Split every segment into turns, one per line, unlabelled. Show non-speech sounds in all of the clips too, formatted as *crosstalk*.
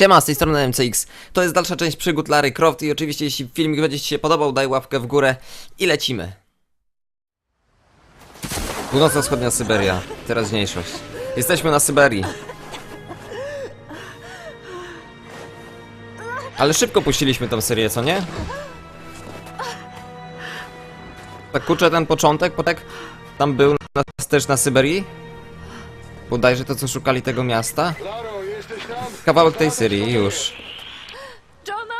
Siema, z tej strony MCX. To jest dalsza część przygód Lary Croft i oczywiście jeśli filmik będzie Ci się podobał, daj łapkę w górę i lecimy. Północno-wschodnia Syberia, teraźniejszość. Jesteśmy na Syberii. Ale szybko puściliśmy tą serię, co nie? Tak kurczę ten początek, potek tam był nas też na Syberii? Bodajże to co szukali tego miasta? Kawałek tej serii, już.
Johna!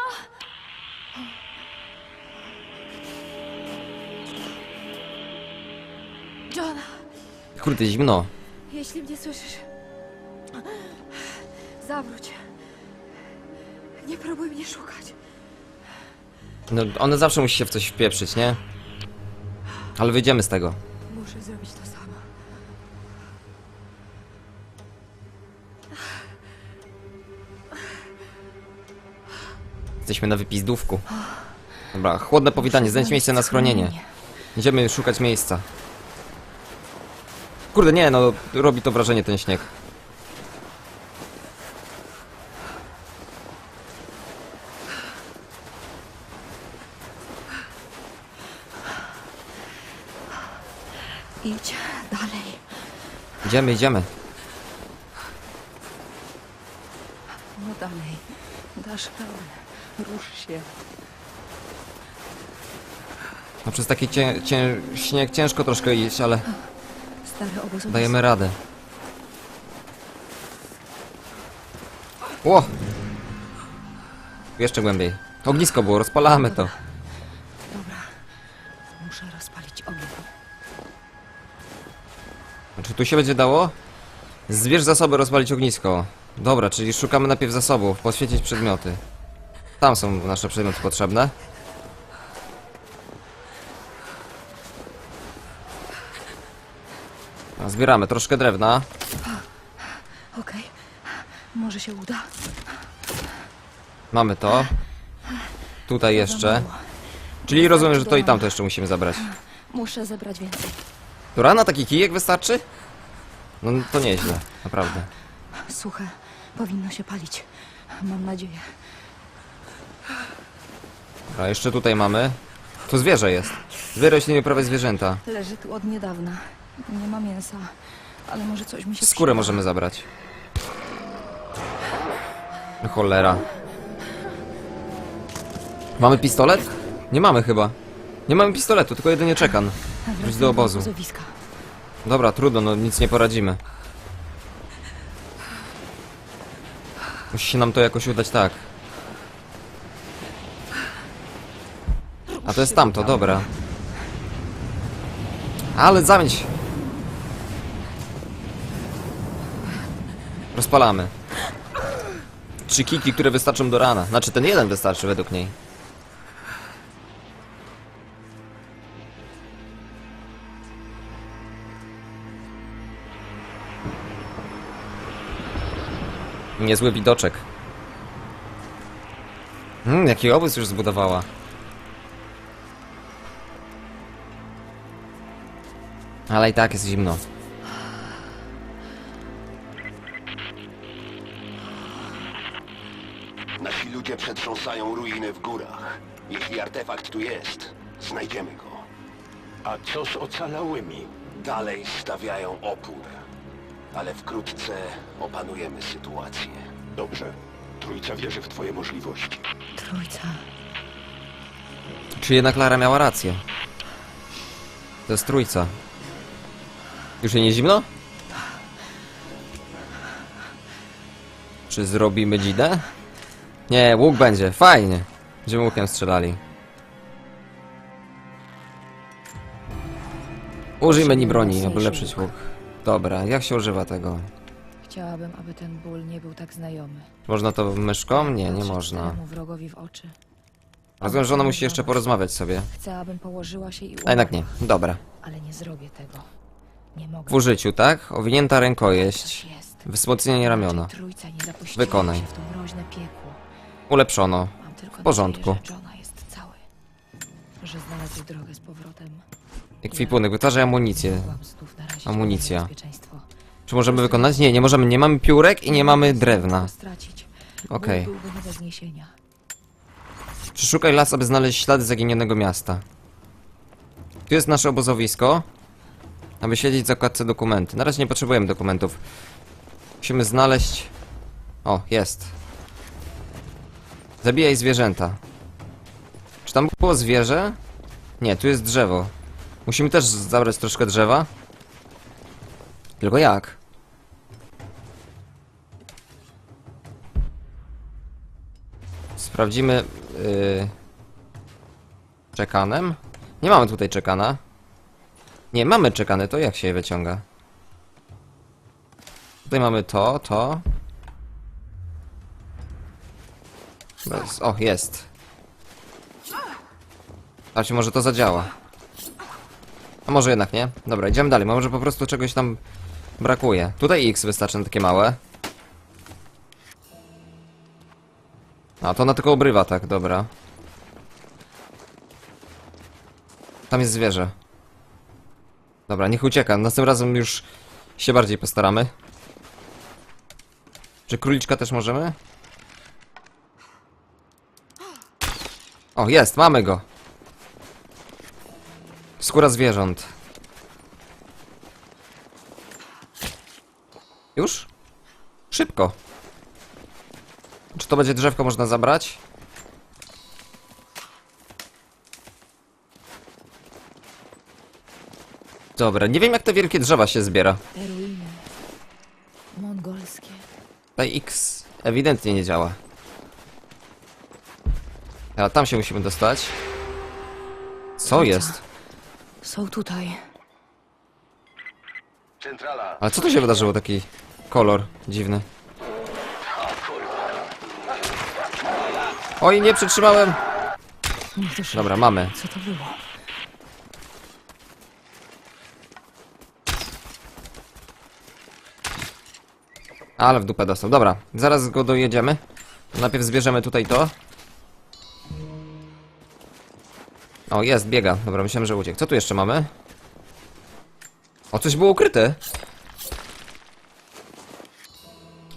Johna,
Kurde, zimno.
jeśli mnie słyszysz, zawróć. Nie próbuj mnie szukać.
No, one zawsze musi się w coś wpieprzyć, nie? Ale wyjdziemy z tego. Jesteśmy na wypizdówku. Dobra, chłodne powitanie, znajdź miejsce na schronienie. Idziemy szukać miejsca. Kurde, nie, no, robi to wrażenie ten śnieg.
Idź dalej.
Idziemy, idziemy.
No dalej. Dasz radę. Rusz się.
No przez taki cię, cię, śnieg ciężko troszkę iść, ale
Stary obozowisko.
dajemy radę. Ło! Jeszcze głębiej. Ognisko było, rozpalamy to.
Dobra. Muszę rozpalić ogień.
Czy tu się będzie dało? Zbierz zasoby, rozwalić ognisko. Dobra, czyli szukamy najpierw zasobów, poświecić przedmioty. Tam są nasze przedmioty potrzebne. Zbieramy troszkę drewna.
Okej. Może się uda.
Mamy to. Tutaj jeszcze. Czyli rozumiem, że to i tamto jeszcze musimy zabrać.
Muszę zebrać więcej.
Która na taki kijek wystarczy? No to nieźle, naprawdę.
Suche. Powinno się palić. Mam nadzieję.
A jeszcze tutaj mamy. Tu zwierzę jest. Zbieraj rośliny prawie zwierzęta.
Leży tu od niedawna. Nie ma mięsa. Ale może coś mi się
Skórę
przyda.
możemy zabrać. Cholera. Mamy pistolet? Nie mamy chyba. Nie mamy pistoletu, tylko jedynie czekan. Wróć do obozu.
obozowiska.
Dobra, trudno, no nic nie poradzimy. Musi się nam to jakoś udać tak. A to jest tamto, dobra. Ale zamieć! Rozpalamy. Trzy kiki, które wystarczą do rana. Znaczy ten jeden wystarczy według niej. Niezły widoczek. Hmm, jaki obóz już zbudowała. Ale i tak jest zimno.
Ludzie przetrząsają ruiny w górach. Jeśli artefakt tu jest, znajdziemy go.
A co z ocalałymi?
Dalej stawiają opór. Ale wkrótce opanujemy sytuację.
Dobrze. Trójca wierzy w twoje możliwości.
Trójca.
Czy jednak Lara miała rację? To jest trójca. Już jej nie zimno? Czy zrobimy dzidę? Nie, łuk będzie, fajnie. Będziemy łukiem strzelali. Użyj menu broni, aby lepszyć łuk. Dobra, jak się używa tego?
Chciałabym, aby ten ból nie był tak znajomy.
Można to myszką? Nie, nie
Patrzeć
można.
wrogowi w oczy.
Rozumiem, że ona musi jeszcze porozmawiać sobie.
Chcę, abym położyła się i
A jednak nie, dobra.
Ale nie zrobię tego. Nie mogę.
W użyciu, tak? Owinięta
Coś
rękojeść.
jest.
Wzmocnienie ramiona.
Raczej Trójca nie zapuściła
Wykonaj.
się w to mroźne piekło.
Ulepszono.
Mam tylko
W porządku.
nadzieję, że Johna jest cały. Że znalazł drogę z powrotem.
Ekwipunek, wytwarzaj amunicję.
Mogłam znów narazić
Amunicja. Czy możemy wykonać? Nie, nie możemy. Nie mamy piórek i nie mamy drewna.
Stracić.
Okej.
Ból byłby nie do zniesienia.
Przeszukaj las, aby znaleźć ślady zaginionego miasta. Tu jest nasze obozowisko. Aby śledzić w zakładce dokumenty. Na razie nie potrzebujemy dokumentów. Musimy znaleźć... O, jest. Zabijaj zwierzęta. Czy tam było zwierzę? Nie, tu jest drzewo. Musimy też zabrać troszkę drzewa. Tylko jak? Sprawdzimy... Yy... Czekanem? Nie mamy tutaj czekana. Nie, mamy czekany, to jak się je wyciąga? Tutaj mamy to, to. Bez, o, jest. Zobaczcie, może to zadziała. A może jednak nie? Dobra, idziemy dalej. Może po prostu czegoś tam brakuje. Tutaj X wystarczy na takie małe. A, to na tylko obrywa, tak, dobra. Tam jest zwierzę. Dobra, niech ucieka. Następnym razem już się bardziej postaramy. Czy króliczka też możemy? O, jest, mamy go. Skóra zwierząt. Już? Szybko. Czy to będzie drzewko można zabrać? Dobra, nie wiem jak te wielkie drzewa się zbiera.
Te ruiny. Mongolskie.
Tutaj X ewidentnie nie działa. A tam się musimy dostać. Co jest?
Są tutaj.
Centrala.
Ale co tu się wydarzyło? Taki kolor dziwny. Oj, nie przytrzymałem!
Niech to szybko.
Dobra, mamy.
Co to było?
Ale w dupę dostał. Dobra, zaraz go dojedziemy. Najpierw zbierzemy tutaj to. O, jest, biega. Dobra, myślałem, że uciekł. Co tu jeszcze mamy? O, coś było ukryte.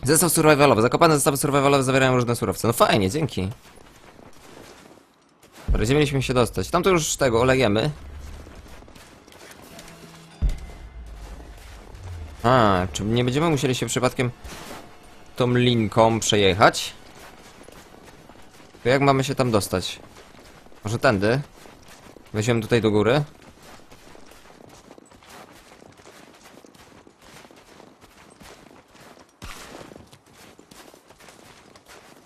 Zestaw survivalowy. Zakopane zestawy survivalowe zawierają różne surowce. No fajnie, dzięki. Dobra, gdzie mieliśmy się dostać? Tam to już tego olejemy. A, czy nie będziemy musieli się przypadkiem tą linką przejechać? To jak mamy się tam dostać? Może tędy? Weźmiemy tutaj do góry.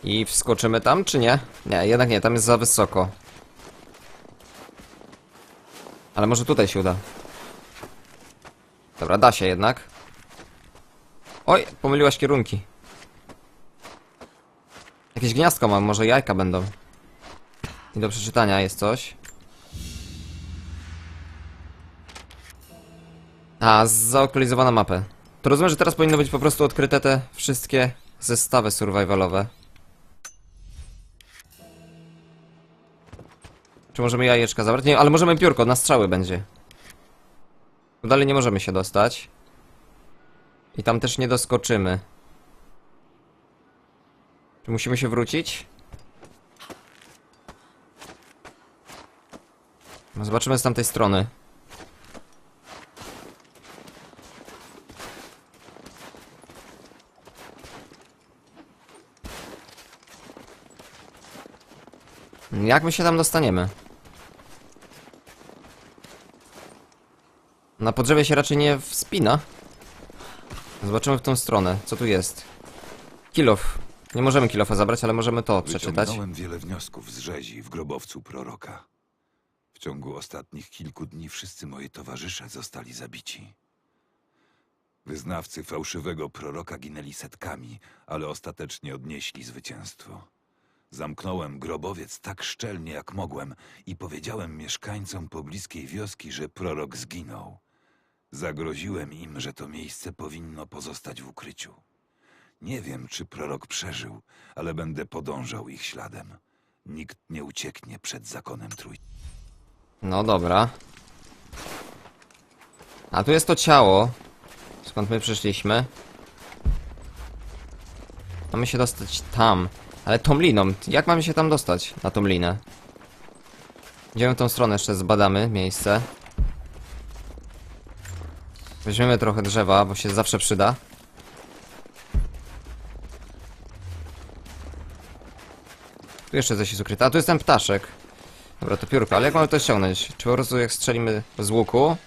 I wskoczymy tam, czy nie? Nie, jednak nie, tam jest za wysoko. Ale może tutaj się uda. Dobra, da się jednak. Oj, pomyliłaś kierunki. Jakieś gniazdko mam, może jajka będą. I do przeczytania jest coś. A, zaokolizowana mapę. To rozumiem, że teraz powinno być po prostu odkryte te wszystkie zestawy survivalowe. Czy możemy jajeczka zabrać? Nie, ale możemy piórko, na strzały będzie. Tu dalej nie możemy się dostać. I tam też nie doskoczymy. Czy musimy się wrócić? No zobaczymy z tamtej strony. Jak my się tam dostaniemy? Na podrzewie się raczej nie wspina. Zobaczymy w tą stronę, co tu jest. Kilof. Nie możemy kilofa zabrać, ale możemy to przeczytać.
Wyciągnąłem wiele wniosków z rzezi w grobowcu proroka. W ciągu ostatnich kilku dni wszyscy moi towarzysze zostali zabici. Wyznawcy fałszywego proroka ginęli setkami, ale ostatecznie odnieśli zwycięstwo. Zamknąłem grobowiec tak szczelnie jak mogłem i powiedziałem mieszkańcom pobliskiej wioski, że prorok zginął. Zagroziłem im, że to miejsce powinno pozostać w ukryciu. Nie wiem, czy prorok przeżył, ale będę podążał ich śladem. Nikt nie ucieknie przed zakonem trój.
No dobra. A tu jest to ciało. Skąd my przyszliśmy. Mamy się dostać tam. Ale tą liną. Jak mamy się tam dostać? Na tą linę. Idziemy w tą stronę, jeszcze zbadamy miejsce. Weźmiemy trochę drzewa, bo się zawsze przyda. Tu jeszcze coś jest ukryte. A tu jest ten ptaszek. Dobra, to piórko, ale jak mamy to ściągnąć? Czy po prostu jak strzelimy z łuku?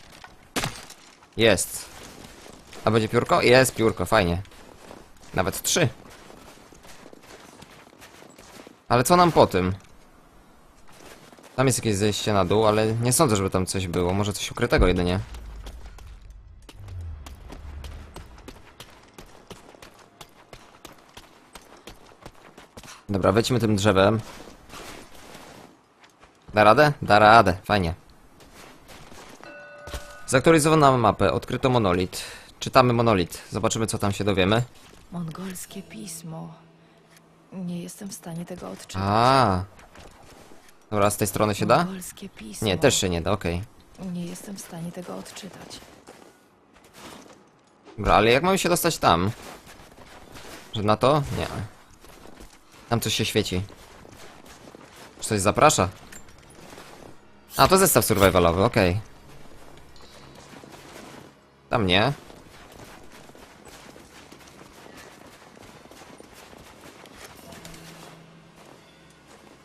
Jest. A będzie piórko? Jest piórko, fajnie. Nawet trzy. Ale co nam po tym? Tam jest jakieś zejście na dół, ale nie sądzę, żeby tam coś było. Może coś ukrytego jedynie. Dobra, wejdźmy tym drzewem. Da radę? Da radę, fajnie. Zaktualizowano mapę, odkryto monolit. Czytamy monolit, zobaczymy co tam się dowiemy.
Mongolskie pismo. Nie jestem w stanie tego odczytać.
A. Dobra, z tej strony się da?
Pismo.
Nie, też się nie da, okej.
Nie jestem w stanie tego odczytać.
Dobra, ale jak mamy się dostać tam? Że na to? Nie. Tam coś się świeci. Czy coś zaprasza? A, to zestaw survivalowy, okej. Tam nie.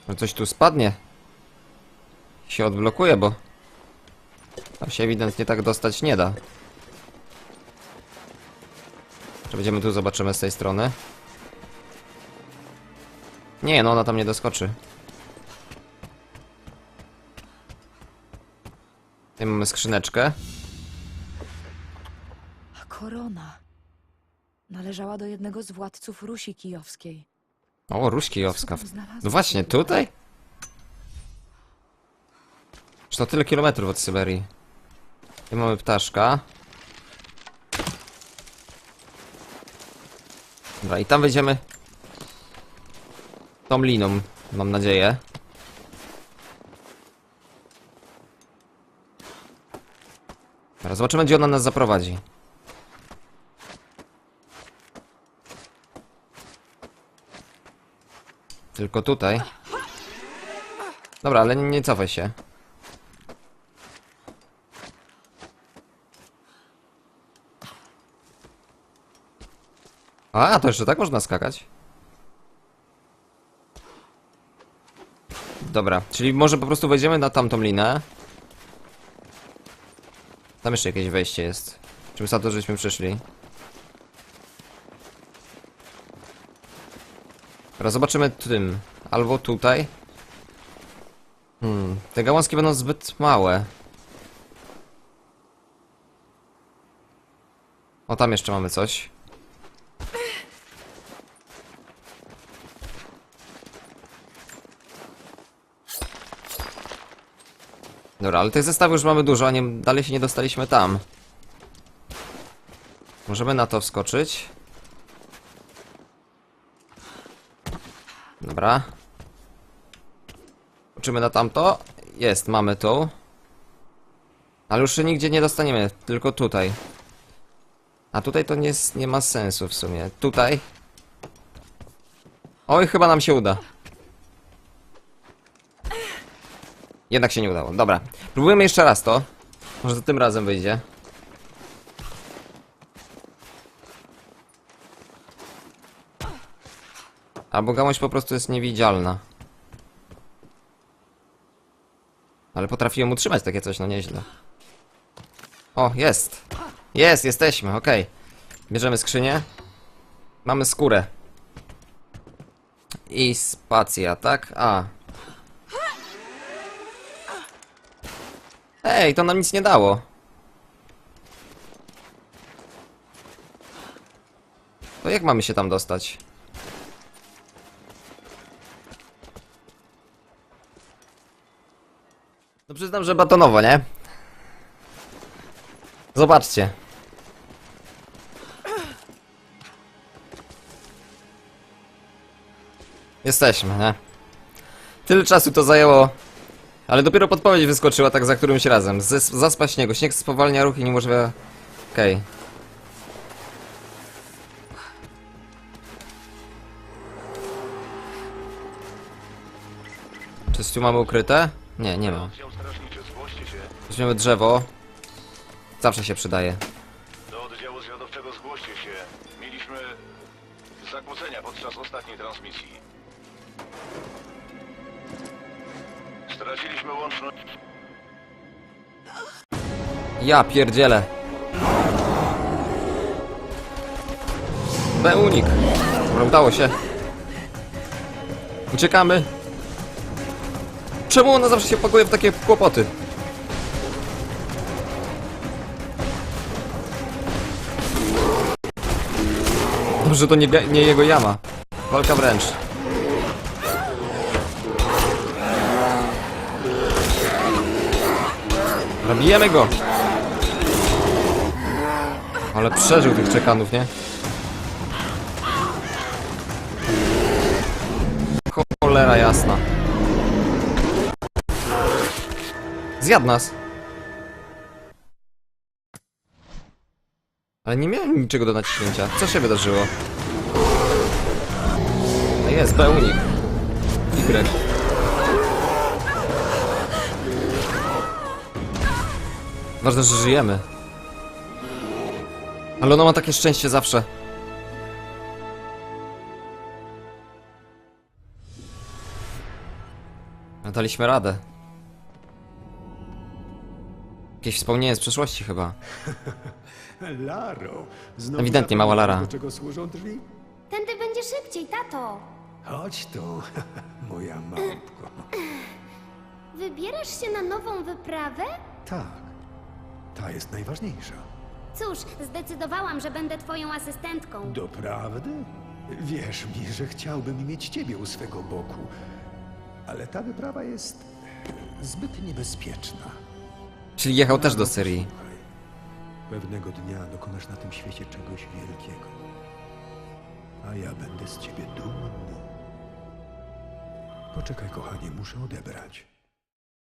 Może coś tu spadnie. Się odblokuje, bo... Tam się ewidentnie tak dostać nie da. Będziemy tu, zobaczymy z tej strony. Nie, no ona tam nie doskoczy. Tutaj mamy skrzyneczkę.
Korona. Należała do jednego z władców Rusi Kijowskiej.
O, Ruś Kijowska. No właśnie, tutaj? Czy to tyle kilometrów od Syberii? Tu mamy ptaszka. Dobra, i tam wejdziemy tą liną, mam nadzieję. Dobra, zobaczymy, gdzie ona nas zaprowadzi. Tylko tutaj. Dobra, ale nie, cofaj się. A, to jeszcze tak można skakać? Dobra, czyli może po prostu wejdziemy na tamtą linę. Tam jeszcze jakieś wejście jest. Czym za to, żeśmy przyszli? Teraz zobaczymy tym. Albo tutaj. Hmm, te gałązki będą zbyt małe. O, tam jeszcze mamy coś. Dobra, ale tych zestawów już mamy dużo, a nie, dalej się nie dostaliśmy tam. Możemy na to wskoczyć. Dobra. Uczymy na tamto. Jest, mamy tu. Ale już się nigdzie nie dostaniemy, tylko tutaj. A tutaj to nie, nie ma sensu w sumie. Tutaj. Oj, chyba nam się uda. Jednak się nie udało. Dobra. Próbujemy jeszcze raz to. Może to tym razem wyjdzie. Albo gałąź po prostu jest niewidzialna. Ale potrafiłem utrzymać takie coś, no nieźle. O, jest! Jest, jesteśmy, okej. Bierzemy skrzynię. Mamy skórę. I spacja, tak? A. Ej, to nam nic nie dało. To jak mamy się tam dostać? Przyznam, że batonowo, nie? Zobaczcie. Jesteśmy, nie? Tyle czasu to zajęło, ale dopiero podpowiedź wyskoczyła tak za którymś razem. Z zaspa śniegu. Śnieg spowalnia ruch i nie może... Okej. Okay. Czy tu mamy ukryte? Nie, nie ma. Weźmiemy drzewo. Zawsze się przydaje.
Do oddziału zwiadowczego zgłoście się. Mieliśmy zakłócenia podczas ostatniej transmisji. Straciliśmy łączność.
Ja pierdzielę. B unik. Dobra, udało się. Uciekamy. Czemu ona zawsze się pakuje w takie kłopoty? Dobrze, to nie, nie jego jama. Walka wręcz. Zabijemy go! Ale przeżył tych czekanów, nie? Cholera jasna. Zjadł nas. Ale nie miałem niczego do naciśnięcia. Co się wydarzyło? A jest, B unik. Y. Ważne, że żyjemy. Ale ona ma takie szczęście zawsze. A Daliśmy radę. Jakieś wspomnienie z przeszłości chyba. *laughs*
Laro, znowu
Ewidentnie mała Lara.
Do czego służą drzwi?
Tędy będzie szybciej, tato.
Chodź tu, *laughs* moja małpko. *clears throat*
Wybierasz się na nową wyprawę?
Tak, ta jest najważniejsza.
Cóż, zdecydowałam, że będę twoją asystentką.
Doprawdy? Wierz mi, że chciałbym mieć ciebie u swego boku. Ale ta wyprawa jest zbyt niebezpieczna.
Czyli jechał też do Syrii.
Pewnego dnia dokonasz na tym świecie czegoś wielkiego. A ja będę z ciebie dumny. Poczekaj, kochanie, muszę odebrać.